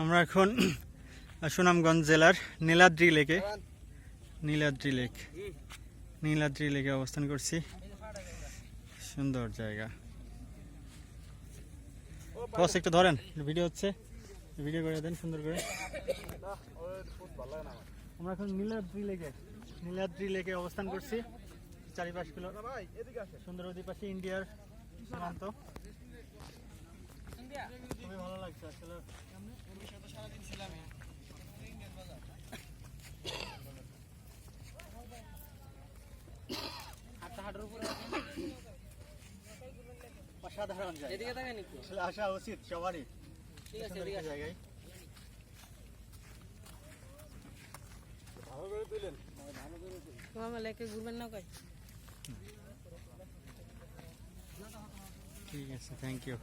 আমরা এখন সুনামগঞ্জ জেলার নীলাদ্রি লেকে নীলাদ্রি লেক, নীলাদ্রি লেকে অবস্থান করছি। সুন্দর জায়গা। বস একটু ধরেন ভিডিও হচ্ছে। ভিডিও করে দেন, সুন্দর করে। আমরা এখন নীলাদ্রি লেকে নীলাদ্রি লেকে অবস্থান করছি। চারিপাশ কিলো সুন্দর নদীর পাশে ইন্ডিয়ার সীমান্ত। খুবই ভালো অসাধারণ জায়গা। এদিকে তাকান একটু। আসলে আসা উচিত সবারই। ঠিক আছে এদিকে মামা লেকে ঘুরবেন না কই ঠিক আছে থ্যাংক ইউ